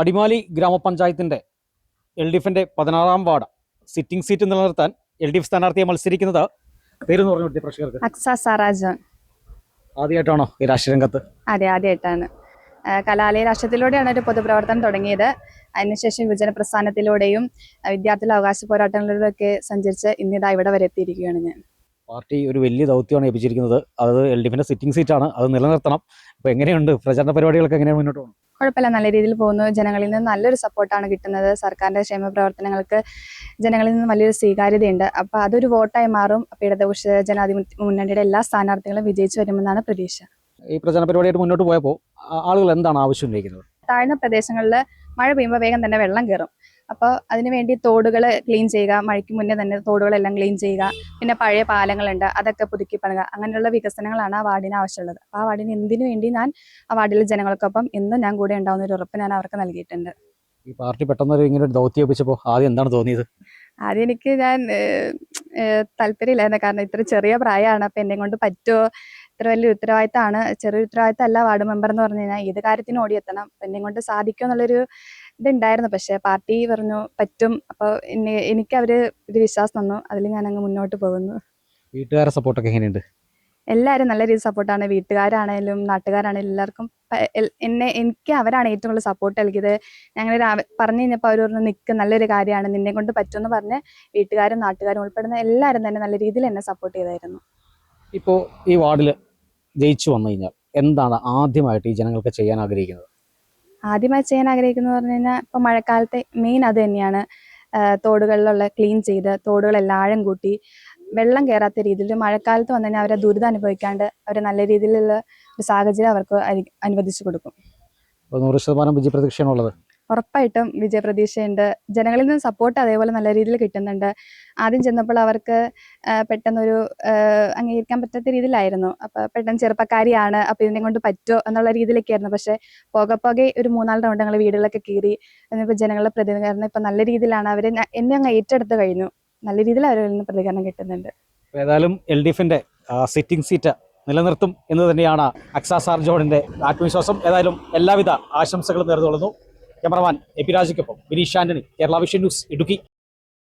അടിമാലി ഗ്രാമപഞ്ചായത്തിന്റെ L D എഫിന്റെ പതിനാറാം വാർഡ് സിറ്റിംഗ് സീറ്റ് നിലനിർത്താൻ എൽ ഡി എഫ് സ്ഥാനാർത്ഥിയെ മത്സരിക്കുന്നത് പേര് പറഞ്ഞു കൊടുത്തേ പ്രേക്ഷകർക്ക്? അക്സ സറാജോൺ. ആദ്യമായിട്ടാണോ ഈ രാഷ്ട്രീയ രംഗത്ത്? അതെ ആദ്യമായിട്ടാണ്. കലാലയ രാഷ്ട്രീയത്തിലൂടെയാണ് ഒരു പൊതുപ്രവർത്തനം തുടങ്ങിയത്. അതിനുശേഷം യുവജന പ്രസ്ഥാനത്തിലൂടെയും വിദ്യാർത്ഥി വിദ്യാർത്ഥികളുടെ അവകാശ പോരാട്ടങ്ങളിലൂടെയൊക്കെ സഞ്ചരിച്ച് ഇന്നിതാ ഇവിടെ വരെ എത്തിയിരിക്കുകയാണ് ഞാൻ. പാർട്ടി ഒരു വലിയ ദൗത്യമാണ് ഏൽപ്പിച്ചിരിക്കുന്നത്. അത് എൽ ഡി എഫിന്റെ സിറ്റിംഗ് സീറ്റാണ്. അത് നിലനിർത്തണം. അപ്പൊ എങ്ങനെയുണ്ട്? പ്രചരണ പരിപാടികളൊക്കെ എങ്ങനെയാണ് മുന്നോട്ട് പോകുന്നത്? കുഴപ്പമില്ല. നല്ല രീതിയിൽ പോകുന്നു. ജനങ്ങളിൽ നിന്ന് നല്ലൊരു സപ്പോർട്ടാണ് കിട്ടുന്നത്. സർക്കാരിന്റെ ക്ഷേമ പ്രവർത്തനങ്ങൾക്ക് ജനങ്ങളിൽ നിന്ന് വലിയൊരു സ്വീകാര്യതയുണ്ട്. അപ്പോൾ അതൊരു വോട്ടായി മാറും. അപ്പോൾ ഇടതുപക്ഷ ജനാധിപത്യ മുന്നണിയുടെ എല്ലാ സ്ഥാനാർത്ഥികളും വിജയിച്ചു വരുമെന്നാണ് പ്രതീക്ഷ. ഈ പ്രചരണ പരിപാടിയായിട്ട് മുന്നോട്ട് പോയപ്പോൾ ആളുകൾ എന്താണ് ആവശ്യം ഉന്നയിക്കുന്നത്? താഴ്ന്ന പ്രദേശങ്ങളിൽ മഴ പെയ്യുമ്പോൾ വേഗം തന്നെ വെള്ളം കയറും. അപ്പോൾ അതിനുവേണ്ടി തോടുകൾ ക്ലീൻ ചെയ്യുക മഴയ്ക്ക് മുന്നേ തന്നെ തോടുകളെല്ലാം ക്ലീൻ ചെയ്യുക പിന്നെ പഴയ പാലങ്ങളുണ്ട് അതൊക്കെ പുതുക്കി പണുക അങ്ങനെയുള്ള വികസനങ്ങളാണ് ആ വാർഡിന് ആവശ്യമുള്ളത്. അപ്പോൾ ആ വാർഡിന് എന്തിനു വേണ്ടി ഞാൻ ആ വാർഡിലെ ജനങ്ങൾക്കൊപ്പം എന്നും ഞാൻ കൂടെ ഉണ്ടാവുന്ന ഒരു ഉറപ്പ് ഞാൻ അവർക്ക് നൽകിയിട്ടുണ്ട്. ഈ പാർട്ടി പെട്ടെന്ന് ഇങ്ങനെ ഒരു ദൗത്യം ഏൽപ്പിച്ചപ്പോൾ ആദ്യം എന്താണ് തോന്നിയത്? ആദ്യം എനിക്ക് ഞാൻ താല്പര്യമില്ലായിരുന്നു. കാരണം ഇത്ര ചെറിയ പ്രായമാണ്. അപ്പം എന്നെ കൊണ്ട് പറ്റുമോ ഇത്ര വലിയ ഉത്തരവാദിത്തമാണ്. ചെറിയ ഉത്തരവാദിത്തമല്ല വാർഡ് മെമ്പർ എന്ന് പറഞ്ഞു കഴിഞ്ഞാൽ. ഏത് കാര്യത്തിനും ഓടിയെത്തണം എന്നെ കൊണ്ട് സാധിക്കും എന്നുള്ളൊരു ഇതുണ്ടായിരുന്നു. പക്ഷേ പാർട്ടി പറഞ്ഞു പറ്റും. അപ്പോൾ എന്നെ എനിക്ക് അവർ ഒരു വിശ്വാസം തന്നു. അതിൽ ഞാൻ അങ്ങ് മുന്നോട്ട് പോകുന്നു. വീട്ടുകാരുടെ സപ്പോർട്ടൊക്കെ എങ്ങനെയുണ്ട്? എല്ലാവരും നല്ല രീതിയിൽ സപ്പോർട്ടാണ് വീട്ടുകാരാണേലും നാട്ടുകാരാണേലും എല്ലാവർക്കും എന്നെ എനിക്ക് അവരാണ് ഏറ്റവും കൂടുതൽ സപ്പോർട്ട് നൽകിയത്. ഞങ്ങൾ പറഞ്ഞു കഴിഞ്ഞപ്പോൾ അവർ പറഞ്ഞു നിൽക്ക് നല്ലൊരു കാര്യമാണ്. നിന്നെ കൊണ്ട് പറ്റുമെന്ന് പറഞ്ഞ് വീട്ടുകാരും നാട്ടുകാരും ഉൾപ്പെടുന്ന എല്ലാവരും തന്നെ നല്ല രീതിയിൽ എന്നെ സപ്പോർട്ട് ചെയ്തായിരുന്നു. ഇപ്പോൾ ഈ വാർഡിൽ ജയിച്ചു വന്നു കഴിഞ്ഞാൽ എന്താണ് ആദ്യമായിട്ട് ഈ ജനങ്ങൾക്ക് ചെയ്യാൻ ആഗ്രഹിക്കുന്നത്? ആദ്യമായി ചെയ്യാൻ ആഗ്രഹിക്കുന്നത് പറഞ്ഞു കഴിഞ്ഞാൽ ഇപ്പോൾ മഴക്കാലത്തെ മെയിൻ അത് തന്നെയാണ്. തോടുകളിലുള്ള ക്ലീൻ ചെയ്ത് തോടുകളെല്ലാം ആഴം കൂട്ടി വെള്ളം കയറാത്ത രീതിയിൽ മഴക്കാലത്ത് വന്നു കഴിഞ്ഞാൽ അവരെ ദുരിതം അനുഭവിക്കാണ്ട് അവരെ നല്ല രീതിയിലുള്ള ഒരു സാഹചര്യം അവർക്ക് അനുവദിച്ചു കൊടുക്കും. നൂറ് ശതമാനം വിജയപ്രതീക്ഷയാണുള്ളത്? ഉറപ്പായിട്ടും വിജയപ്രതീക്ഷയുണ്ട്. ജനങ്ങളിൽ നിന്ന് സപ്പോർട്ട് അതേപോലെ നല്ല രീതിയിൽ കിട്ടുന്നുണ്ട്. ആദ്യം ചെന്നപ്പോൾ അവർക്ക് പെട്ടെന്നൊരു അംഗീകരിക്കാൻ പറ്റാത്ത രീതിയിലായിരുന്നു. അപ്പോൾ പെട്ടെന്ന് ചെറുപ്പക്കാരിയാണ് അപ്പോൾ ഇതിനെ കൊണ്ട് പറ്റുമോ എന്നുള്ള രീതിയിലൊക്കെ ആയിരുന്നു പക്ഷേ പോകെ പോകെ ഒരു മൂന്നാൽ റൗണ്ട് ഞങ്ങൾ വീടുകളൊക്കെ കീറി എന്നിപ്പോൾ ജനങ്ങളുടെ പ്രതികരണം ഇപ്പം നല്ല രീതിയിലാണ്. അവർ എന്നെ അങ്ങ് ഏറ്റെടുത്ത് കഴിഞ്ഞു. നല്ല രീതിയിൽ അവരിൽ നിന്ന് പ്രതികരണം കിട്ടുന്നുണ്ട്. ഏതായാലും എൽ ഡി എഫിന്റെ സിറ്റിംഗ് സീറ്റ് നിലനിർത്തും എന്ന് തന്നെയാണ് അക്സ സാർ ജോണിന്റെ ആത്മവിശ്വാസം. ഏതായാലും എല്ലാവിധ ആശംസകളും നേർന്നുകൊള്ളുന്നു. ക്യാമറമാൻ എ പി രാജയ്ക്കൊപ്പം ബിനീഷ് ആന്റണി കേരള വിഷൻ ന്യൂസ് ഇടുക്കി.